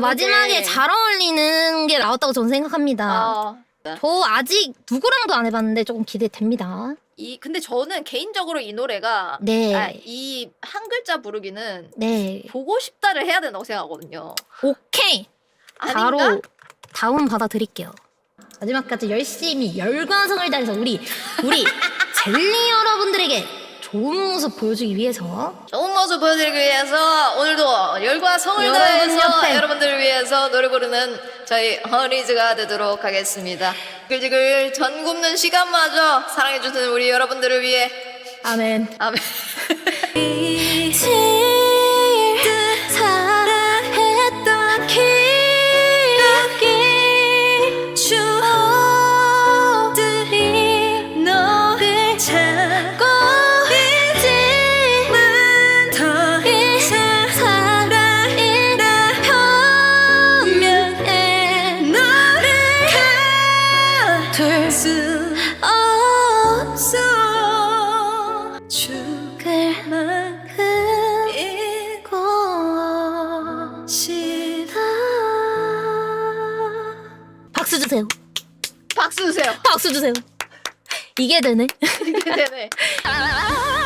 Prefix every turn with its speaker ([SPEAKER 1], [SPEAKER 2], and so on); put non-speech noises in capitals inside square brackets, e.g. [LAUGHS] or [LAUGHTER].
[SPEAKER 1] 마지막에 잘 어울리는 게 나왔다고 저는 생각합니다.
[SPEAKER 2] 어,
[SPEAKER 1] 저 아직 누구랑도 안 해봤는데 조금 기대됩니다.
[SPEAKER 2] 이 근데 저는 개인적으로 이 노래가
[SPEAKER 1] 네.
[SPEAKER 2] 아, 이 한 글자 부르기는
[SPEAKER 1] 네.
[SPEAKER 2] 보고 싶다를 해야 된다고 생각하거든요.
[SPEAKER 1] 오케이.
[SPEAKER 2] 아닌가?
[SPEAKER 1] 바로 다운 받아 드릴게요. 마지막까지 열심히 열관성을 다해서 우리 우리 [LAUGHS] 젤리 좋은 모습 보여주기 위해서
[SPEAKER 2] 좋은 모습 보여드리기 위해서 오늘도 열과 성을
[SPEAKER 1] 여러분
[SPEAKER 2] 다해서
[SPEAKER 1] 옆에.
[SPEAKER 2] 여러분들을 위해서 노래 부르는 저희 허니즈가 되도록 하겠습니다. 지글지글 전 굽는 시간마저 사랑해주는 우리 여러분들을 위해
[SPEAKER 1] 아멘.
[SPEAKER 2] 아멘. [LAUGHS]
[SPEAKER 1] 수 없어. 죽을 만큼 잊고 싶다. 박수 주세요.
[SPEAKER 2] 박수 주세요.
[SPEAKER 1] 박수 주세요. 이게 되네.
[SPEAKER 2] 이게 되네.
[SPEAKER 1] 아, [LAUGHS]